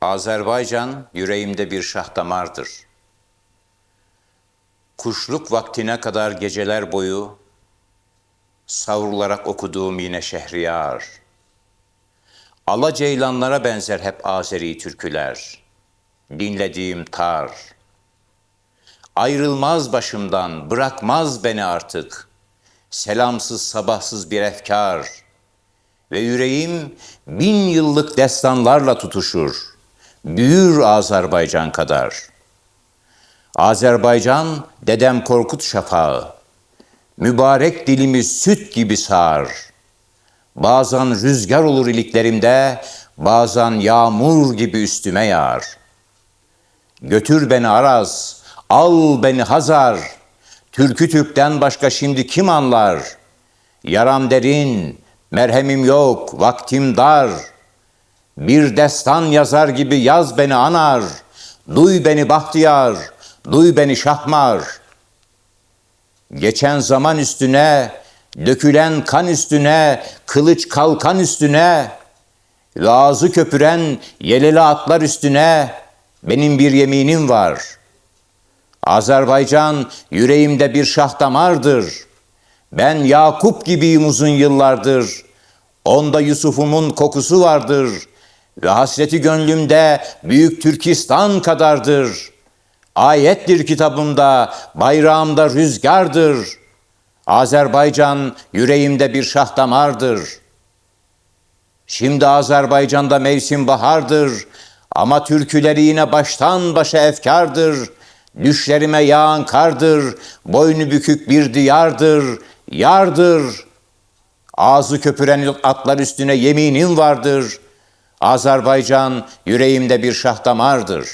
Azerbaycan yüreğimde bir şah damardır. Kuşluk vaktine kadar geceler boyu savrularak okuduğum yine Şehriyar. Ala ceylanlara benzer hep Azeri türküler. Dinlediğim tar. Ayrılmaz başımdan, bırakmaz beni artık. Selamsız sabahsız bir efkar. Ve yüreğim bin yıllık destanlarla tutuşur. Büyür Azerbaycan kadar. Azerbaycan dedem Korkut şafağı. Mübarek dilimi süt gibi sağar. Bazen rüzgar olur iliklerimde, bazen yağmur gibi üstüme yağar. Götür beni Araz, al beni Hazar. Türkü Türk'ten başka şimdi kim anlar? Yaram derin, merhemim yok, vaktim dar. Bir destan yazar gibi yaz beni anar. Duy beni bahtiyar, duy beni şahmar. Geçen zaman üstüne, dökülen kan üstüne, kılıç kalkan üstüne, ve ağzı köpüren yeleli atlar üstüne benim bir yeminim var. Azerbaycan yüreğimde bir şah damardır. Ben Yakup gibiyim uzun yıllardır. Onda Yusuf'umun kokusu vardır. Ve hasreti gönlümde büyük Türkistan kadardır. Ayettir kitabımda, bayrağımda rüzgardır. Azerbaycan yüreğimde bir şah damardır. Şimdi Azerbaycan'da mevsim bahardır. Ama türküleri yine baştan başa efkardır. Düşlerime yağan kardır. Boynu bükük bir diyardır. Yardır. Ağzı köpüren atlar üstüne yeminim vardır. Azerbaycan yüreğimde bir şah damardır.